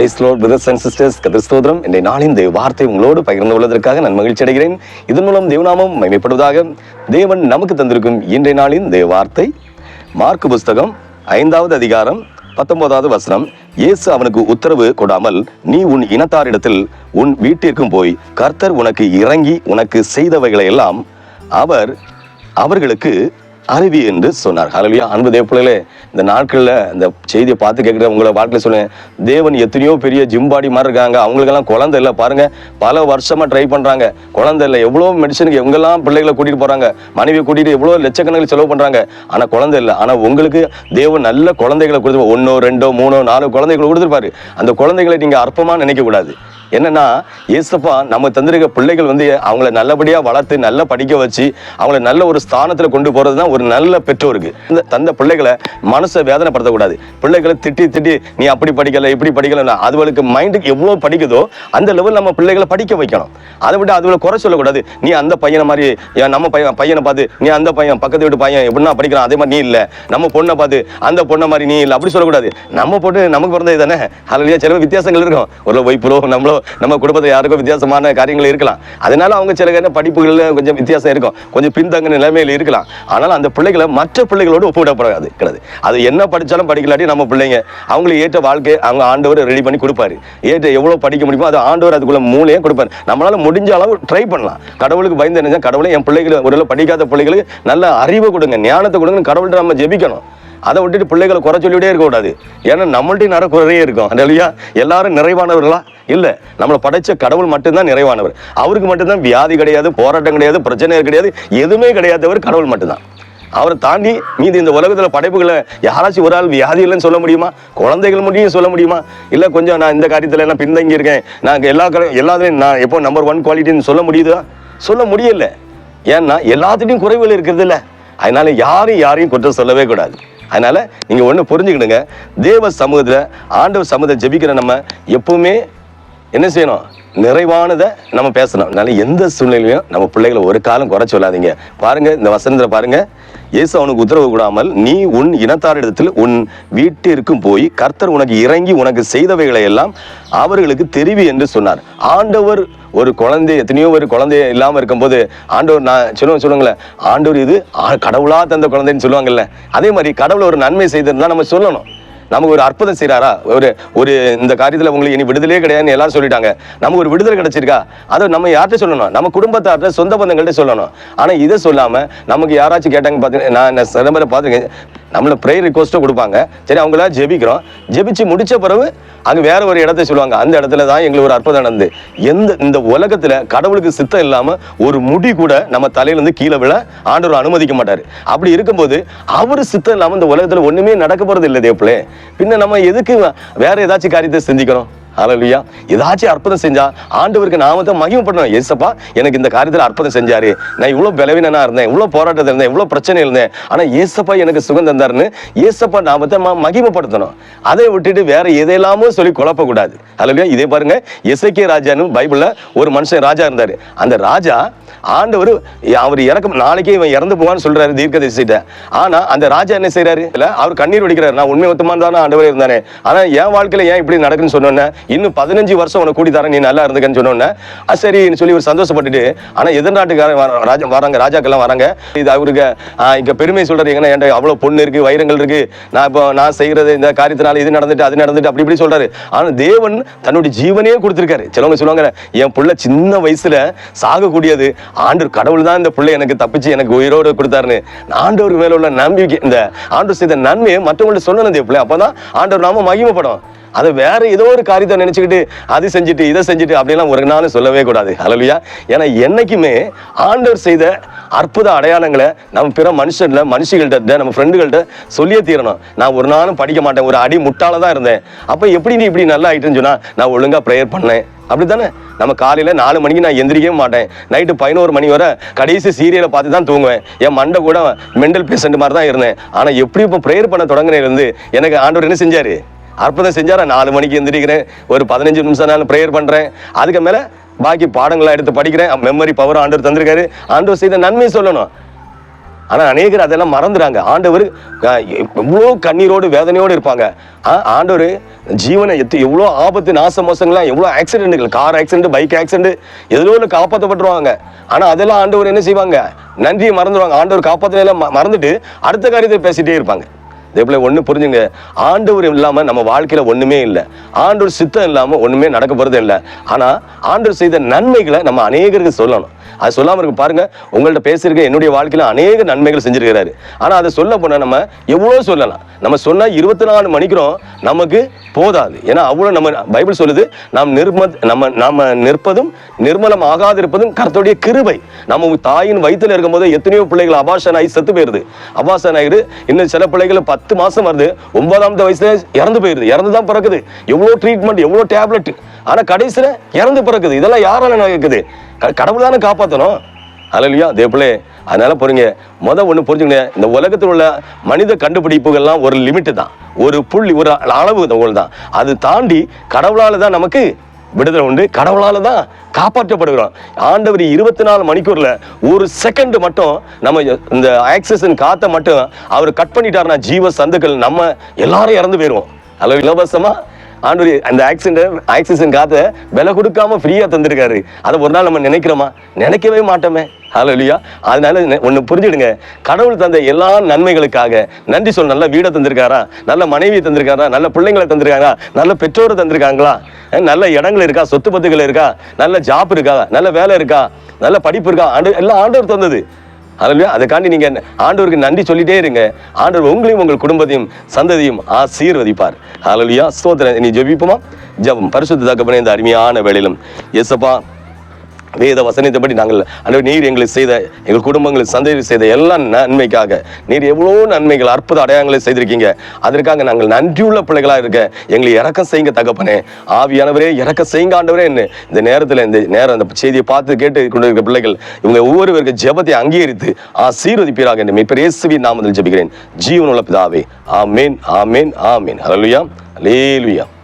Praise lord brothers and sisters கதிஸ்தோத்திரம் இன்றைய நாளின் இந்த வார்த்தை உங்களோடு பகிர்ந்து கொள்வதற்காக நான் மகிழ்ச்சி அடைகிறேன். இதன் மூலம் தேவநாமம் மகிமைப்படுவதாக தேவன் நமக்கு தந்திருக்கும் இன்றைய நாளின் தேவ வார்த்தை. மார்க் புஸ்தகம் ஐந்தாவது அதிகாரம் பத்தொன்பதாவது வசனம். இயேசு அவனுக்கு உத்தரவு கொடாமல் நீ உன் இனத்தாரிடத்தில் உன் வீட்டிற்கும் போய் கர்த்தர் உனக்கு இறங்கி உனக்கு செய்தவைகளை எல்லாம் அவர் அவர்களுக்கு அறிவி என்று சொன்னார். ஹalleluya அன்பு தேவப்பிள்ளைகளே இந்த நாட்களில் இந்த செய்தியை பார்த்து கேட்குற உங்களை வாழ்க்கையில் சொல்லுவேன் தேவன் எத்தனையோ பெரிய ஜிம்பாடி மாதிரி இருக்காங்க. அவங்களுக்கெல்லாம் குழந்தை இல்லை. பாருங்க பல வருஷமாக ட்ரை பண்ணுறாங்க குழந்தை இல்லை. எவ்வளோ மெடிசனுக்கு எங்கெல்லாம் பிள்ளைகளை கூட்டிகிட்டு போகிறாங்க மனைவியை கூட்டிகிட்டு எவ்வளோ லட்சக்கணக்கில் செலவு பண்ணுறாங்க ஆனால் குழந்தை இல்லை. ஆனால் உங்களுக்கு தேவன் நல்ல குழந்தைகளை கொடுத்துருப்பார். ஒன்றோ ரெண்டோ மூணோ நாலோ குழந்தைகளை கொடுத்துருப்பாரு. அந்த குழந்தைகளை நீங்கள் அற்பமாக நினைக்கக்கூடாது. என்னன்னா ஏசப்பா நம்ம தந்திருக்க பிள்ளைகள் வந்து அவங்கள நல்லபடியாக வளர்த்து நல்லா படிக்க வச்சு அவங்கள நல்ல ஒரு ஸ்தானத்தில் கொண்டு போகிறது தான் ஒரு நல்ல பெற்றோருக்கு. இந்த தந்த பிள்ளைகளை மனசை வேதனைப்படுத்தக்கூடாது. பிள்ளைகளை திட்டி திட்டி நீ அப்படி படிக்கலை இப்படி படிக்கலைன்னா அதுகளுக்கு மைண்டுக்கு எவ்வளோ படிக்குதோ அந்த லெவல் நம்ம பிள்ளைகளை படிக்க வைக்கணும். அதை விட அதுகளை குறை சொல்லக்கூடாது. நீ அந்த பையனை மாதிரி நம்ம பையன் பையனை பார்த்து நீ அந்த பையன் பக்கத்து வீட்டு பையன் எப்படின்னா படிக்கிறான் அதே மாதிரி நீ இல்லை. நம்ம பொண்ணை பார்த்து அந்த பொண்ணை மாதிரி நீ இல்லை. அப்படி சொல்லக்கூடாது. நம்ம பொண்ணு நமக்கு பிறந்தது தானே. அதில் சில வித்தியாசங்கள் இருக்கும். ஒரு ஒய்ஃபுலோ நம்மளோ நம்ம குடும்பத்தில் யாருக்கும் வித்தியாசமான காரியங்கள் இருக்கலாம். அதனால அவங்க சில நேரம் படிப்புகளில் கொஞ்சம் வித்தியாசம் இருக்கும். கொஞ்சம் பின்தங்கின நிலைமையில் இருக்கலாம். ஆனால் அந்த பிள்ளைகளை மற்ற பிள்ளைகளோடு ஒப்பிடப்படாது கிடையாது. அது என்ன படிச்சாலும் படிக்கலாட்டி நம்ம பிள்ளைங்க அவங்களுக்கு ஏற்ற வாழ்க்கை அவங்க ஆண்டவர் ரெடி பண்ணி கொடுப்பாரு. ஏற்ற எவ்வளவு படிக்க முடியுமோ அது ஆண்டவர் அதுக்குள்ள மூலையே கொடுப்பாரு. நம்மளால முடிஞ்ச அளவு ட்ரை பண்ணலாம். கடவுளுக்கு பயந்து என்ன கடவுளை என் பிள்ளைகளை ஒரு படிக்காத பிள்ளைகளுக்கு நல்ல அறிவை கொடுங்க ஞானத்தை கொடுங்க கடவுள்கிட்ட நம்ம ஜெபிக்கணும். அதை விட்டுட்டு பிள்ளைகளை குறை சொல்லிவிட்டே இருக்கக்கூடாது. ஏன்னா நம்மள்ட்டையும் நிறைய குறையே இருக்கும். இல்லையா? எல்லாரும் நிறைவானவர்களா? இல்லை. நம்மளை படைச்ச கடவுள் மட்டும்தான் நிறைவானவர். அவருக்கு மட்டும்தான் வியாதி கிடையாது போராட்டம் கிடையாது பிரச்சனை கிடையாது எதுவுமே கிடையாதவர் கடவுள் மட்டும்தான். அவரை தாண்டி மீது இந்த உலகத்தில் படைப்புகளை யாராச்சும் ஒரு ஆள் வியாதி இல்லைன்னு சொல்ல முடியுமா? குழந்தைகள் முடியும் சொல்ல முடியுமா? இல்லை கொஞ்சம் நான் இந்த காரியத்தில் எல்லாம் பின்தங்கி இருக்கேன். நான் எல்லா கட- நான் எப்போ நம்பர் ஒன் குவாலிட்டின்னு சொல்ல முடியுதா? சொல்ல முடியல. ஏன்னா எல்லாத்துலேயும் குறைவுகள் இருக்கிறது இல்லை. அதனால யாரும் யாரையும் குற்றம் சொல்லவே கூடாது. அதனால் நீங்கள் ஒன்று புரிஞ்சுக்கிடுங்க தேவ சமூகத்தில் ஆண்டவர் சமூகத்தை ஜெபிக்கிற நம்ம எப்பவுமே என்ன செய்யணும்? நிறைவானதை நம்ம பேசணும். அதனால எந்த சூழ்நிலையும் நம்ம பிள்ளைகளை ஒரு காலம் குறை சொல்லாதீங்க பாருங்க இந்த வசனத்தில் பாருங்க. இயேசு அவனுக்கு உத்தரவு கூடாமல் நீ உன் இனத்தாரிடத்தில் உன் வீட்டிற்கும் போய் கர்த்தர் உனக்கு இறங்கி உனக்கு செய்தவைகளை எல்லாம் அவர்களுக்கு தெரிவி என்று சொன்னார். ஆண்டவர் ஒரு குழந்தை எத்தனையோ ஒரு குழந்தை இல்லாமல் இருக்கும்போது ஆண்டவர் நான் சொல்லுவேன் சொல்லுங்களேன். ஆண்டவர் இது ஆ- தந்த குழந்தைன்னு சொல்லுவாங்கல்ல. அதே மாதிரி கடவுளை ஒரு நன்மை செய்திருந்தா நம்ம சொல்லணும். நமக்கு ஒரு அற்புதம் செய்கிறாரா ஒரு ஒரு இந்த காரியத்துல உங்களுக்கு இனி விடுதலே கிடையாதுன்னு எல்லாரும் சொல்லிட்டாங்க. நமக்கு ஒரு விடுதலை கிடைச்சிருக்கா? அதை நம்ம யார்கிட்ட சொல்லணும்? நம்ம குடும்பத்தார்கிட்ட சொந்த பந்தங்கள்ட்ட சொல்லணும். ஆனா இதை சொல்லாம நமக்கு யாராச்சும் கேட்டாங்க பார்த்து நான் நான் பார்த்துருக்கேன். நம்மள ப்ரேயர் ரிக்வஸ்ட்டும் கொடுப்பாங்க. சரி அவங்கள ஜெபிக்கிறோம். ஜெபிச்சு முடிச்ச பிறகு அங்கே வேற ஒரு இடத்த சொல்லுவாங்க. அந்த இடத்துல தான் எங்களுக்கு ஒரு அற்புதம் நடந்து. எந்த இந்த உலகத்தில் கடவுளுக்கு சித்தம் இல்லாமல் ஒரு முடி கூட நம்ம தலையிலேருந்து கீழே விழ ஆண்டவர் அனுமதிக்க மாட்டார். அப்படி இருக்கும்போது அவர் சித்தம் இல்லாமல் இந்த உலகத்தில் ஒன்றுமே நடக்க போகிறது இல்லை தேவப்பிள்ளை. பின்ன நம்ம எதுக்கு வேற ஏதாச்சும் காரியத்தை சிந்திக்கிறோம்? ஹalleluya ஏதாச்சும் அற்புதம் செஞ்சா ஆண்டவருக்கு நாமத்தை மகிமைப்படணும் ஏசப்பா எனக்கு இந்த காரியத்தில் அற்புதம் செஞ்சாரு. நான் இவ்வளோ பலவீனனா இருந்தேன் இவ்வளோ போராட்டத்தில் இருந்தேன் இவ்வளோ பிரச்சனை இருந்தேன். ஆனால் ஏசப்பா எனக்கு சுகம் தந்தாருன்னு ஏசப்பா நாம தான் மகிமைப்படுத்தணும். அதை விட்டுட்டு வேற எதையெல்லாமோ சொல்லி குழப்பக்கூடாது. ஹalleluya இதே பாருங்க எஸ்ஐகே ராஜான்னு பைபிளில் ஒரு மனுஷன் ராஜா இருந்தார். அந்த ராஜா ஆண்டவர் அவர் இறக்க நாளைக்கே இவன் இறந்து போவான்னு சொல்றாரு தீர்க்க தரிசிட்ட ஆனால் அந்த ராஜா என்ன செய்கிறாரு இல்லை அவர் கண்ணீர் வடிக்கிறார். நான் உண்மை ஒத்துமான் தானே ஆண்டவரே இருந்தானே. ஆனால் என் வாழ்க்கையில் ஏன் இப்படி நடக்குன்னு சொன்னோன்னே இன்னும் பதினஞ்சு வருஷம் உனக்கு கூடி தரேன் நீ நல்லா இருந்துக்கன்னு சொன்னோன்னே "ஆ, சரின்னு சொல்லி ஒரு சந்தோஷப்பட்டுட்டு ஆனா எதிர்நாட்டுக்காரன் வர- ராஜா வராங்க ராஜாக்கெல்லாம் வராங்க. இது அவருக்கு இங்கே இங்க பெருமை சொல்றாரு. எங்கன்னா என்கிட்ட அவ்வளவு பொண்ணு இருக்கு வைரங்கள் இருக்கு. நான் இப்போ நான் செய்யறது இந்த காரியத்தினால இது நடந்துட்டு அது நடந்துட்டு அப்படி இப்படி சொல்றாரு. ஆனால் தேவன் தன்னுடைய ஜீவனையே கொடுத்துருக்காரு. சிலவங்க சொல்லுவாங்க என் பிள்ளை சின்ன வயசுல சாகக்கூடியது. ஆண்டு கடவுள் தான் இந்த பிள்ளை எனக்கு தப்பிச்சு எனக்கு உயிரோடு கொடுத்தாருன்னு. ஆண்டவர் மேல உள்ள நம்பிக்கை இந்த ஆண்டவர் செய்த நன்மையை மற்றவங்கள்ட்ட சொல்லணும் தேவ பிள்ளை. அப்பதான் ஆண்டவர் நாம மகிமைப்படும் அதை வேற ஏதோ ஒரு காரியத்தை நினைச்சுக்கிட்டு அது செஞ்சுட்டு இதை செஞ்சுட்டு அப்படிலாம் ஒரு நாளும் சொல்லவே கூடாது. ஹalleluya. ஏன்னா என்னைக்குமே ஆண்டவர் செய்த அற்புத அடையாளங்களை நம்ம பிற மனுஷன்ல மனுஷிகள்கிட்ட நம்ம ஃப்ரெண்டுகள்கிட்ட சொல்லியே தீரணும். நான் ஒரு நாளும் படிக்க மாட்டேன் ஒரு அடி முட்டால தான் இருந்தேன். அப்போ எப்படி நீ இப்படி நல்லா ஆயிட்டுன்னு சொன்னால் நான் ஒழுங்காக ப்ரேயர் பண்ணேன். அப்படி தானே நம்ம காலையில் நாலு மணிக்கு நான் எந்திரிக்கவே மாட்டேன். நைட்டு பதினோரு மணி வரை கடைசி சீரியலை பார்த்து தான் தூங்குவேன். என் மண்டை கூட மெண்டல் பேஷண்ட் மாதிரி தான் இருந்தேன். ஆனால் எப்படி இப்போ ப்ரேயர் பண்ண தொடங்கினேருந்து எனக்கு ஆண்டவர் என்ன செஞ்சார்? அற்புதம் செஞ்சாரா. நாலு மணிக்கு எந்திரிக்கிறேன். ஒரு பதினஞ்சு நிமிஷம் நான் ப்ரேயர் பண்ணுறேன் அதுக்கு மேலே பாக்கி பாடங்களை எடுத்து படிக்கிறேன். மெமரி பவர் ஆண்டவர் தந்திருக்காரு. ஆண்டவர் செய்த நன்மை சொல்லணும். ஆனால் அநேகர் அதெல்லாம் மறந்துறாங்க. ஆண்டவர் எவ்வளோ கண்ணீரோடு வேதனையோடு இருப்பாங்க. ஆ- ஆண்டவர் ஜீவனை எத்து எவ்வளோ ஆபத்து நாச மோசங்கள்லாம் எவ்வளோ ஆக்சிடென்ட்டுகள் கார் ஆக்சிடென்ட் பைக் ஆக்சிடென்ட் எதுலோ ஒன்று காப்பாற்றப்பட்டுருவாங்க ஆனால் அதெல்லாம் ஆண்டவர் என்ன செய்வாங்க? நன்றியை மறந்துடுவாங்க ஆண்டவர் காப்பாற்றினெல்லாம் மறந்துட்டு அடுத்த காரியத்தை பேசிகிட்டே இருப்பாங்க. இதே ஒன்று புரிஞ்சுங்க. ஆண்டவர் இல்லாமல் நம்ம வாழ்க்கையில் ஒன்றுமே இல்லை. ஆண்டவர் சித்தம் இல்லாமல் ஒன்றுமே நடக்க போகிறது இல்லை. ஆனால் ஆண்டவர் செய்த நன்மைகளை நம்ம அநேகருக்கு சொல்லணும். அது சொல்லாமல் இருக்கும். பாருங்க உங்கள்கிட்ட பேசியிருக்க என்னுடைய வாழ்க்கையில் அநேக நன்மைகள் செஞ்சிருக்கிறாரு. ஆனால் அதை சொல்ல போனால் நம்ம எவ்வளோ சொல்லலாம்? நம்ம சொன்னால் இருபத்தி நாலு மணிக்கிறோம் நமக்கு போதாது. ஏன்னா அவ்வளோ நம்ம பைபிள் சொல்லுது நாம் நிர்ம நம்ம நாம் நிற்பதும் நிர்மலம் ஆகாதிருப்பதும் கருத்துடைய கிருபை. நம்ம தாயின் வயித்துல இருக்கும்போது எத்தனையோ பிள்ளைகள் அபாஷன் ஆகி செத்து போயிருது. அபாஷன் ஆகிடு இன்னும் சில பிள்ளைகள் பத்து மாதம் வருது ஒன்பதாம் வயசுல இறந்து போயிருது. இறந்து தான் பிறக்குது. எவ்வளோ ட்ரீட்மெண்ட் எவ்வளோ டேப்லெட் ஆனால் கடைசியில் இறந்து பிறக்குது. இதெல்லாம் யாரால நடக்குது? கடவுள் தானே காப்பாற்றணும் அலையா தேப்பிள்ளே அதனால பொறுங்க. முத ஒன்று புரிஞ்சுக்கங்க இந்த உலகத்தில் உள்ள மனித கண்டுபிடிப்புகள்லாம் ஒரு லிமிட்டு தான். ஒரு புள்ளி ஒரு அளவு தான் அது தாண்டி கடவுளால் தான் நமக்கு விடுதலை உண்டு. கடவுளால் தான் காப்பாற்றப்படுகிறோம். ஆண்டவர் இருபத்தி நாலு மணிக்கூரில் ஒரு செகண்ட் மட்டும் நம்ம இந்த ஆக்சிஜன் காற்றை மட்டும் அவர் கட் பண்ணிட்டாருன்னா ஜீவ சந்துக்கள் நம்ம எல்லாரும் இறந்து போயிடுவோம் அல்ல இலவசமாக ஆண்டு அந்த ஆக்சிடென்ட் ஆக்சிஜன் காத்த விலை கொடுக்காம ஃப்ரீயா தந்திருக்காரு. அதை ஒரு நாள் நம்ம நினைக்கிறோமா? நினைக்கவே மாட்டோமே. ஹalleluya அதனால ஒன்று புரிஞ்சுடுங்க புரிஞ்சிடுங்க. கடவுள் தந்த எல்லா நன்மைகளுக்காக நன்றி சொல் நல்ல வீடை தந்திருக்காரா? நல்ல மனைவியை தந்திருக்காரா? நல்ல பிள்ளைங்களை தந்திருக்காங்களா நல்ல பெற்றோரை தந்திருக்காங்களா? நல்ல இடங்கள் இருக்கா? சொத்து பத்துகள் இருக்கா? நல்ல ஜாப் இருக்கா? நல்ல வேலை இருக்கா? நல்ல படிப்பு இருக்கா? ஆண்டு எல்லாம் ஆண்டவர் தந்தது. அதுல அதுக்காண்டி நீங்க ஆண்டவருக்கு நன்றி சொல்லிட்டே இருங்க. ஆண்டவர் உங்களையும் உங்கள் குடும்பத்தையும் சந்ததியும் ஆசீர்வதிப்பார். ஹalleluya ஸ்தோத்திரம். நீ ஜெபிப்போமா? ஜெபம். பரிசுத்த தகப்பனே இந்த அருமையான வேலையிலும் இயேசப்பா வேத வசனத்தைப்படி நாங்கள் ஆண்டவர் நீர் எங்களுக்கு செய்த எங்கள் குடும்பங்களுக்கு சந்தேகம் செய்த எல்லா நன்மைக்காக. நீர் எவ்வளோ நன்மைகள் அற்புத அடையாளங்களை செய்திருக்கீங்க. அதற்காக நாங்கள் நன்றியுள்ள பிள்ளைகளாக இருக்க எங்களை இறக்கம் செய்யுங்க தகப்பனே. ஆவியானவரே இறக்க செய்யுங்க ஆண்டவரே என்ன இந்த நேரத்தில் இந்த நேரம் அந்த செய்தியை பார்த்து கேட்டு கொண்டிருக்கிற பிள்ளைகள் இவங்க ஒவ்வொருவருக்கு ஜெபத்தை அங்கீகரித்து ஆசீர்வதிப்பீராக என்று மீட்பர் இயேசுவின் நாமத்தில் ஜெபிக்கிறேன். ஜீவனுள்ள பிதாவே ஆமேன் ஆமேன் ஆமேன். அலலுயா ஹalleluya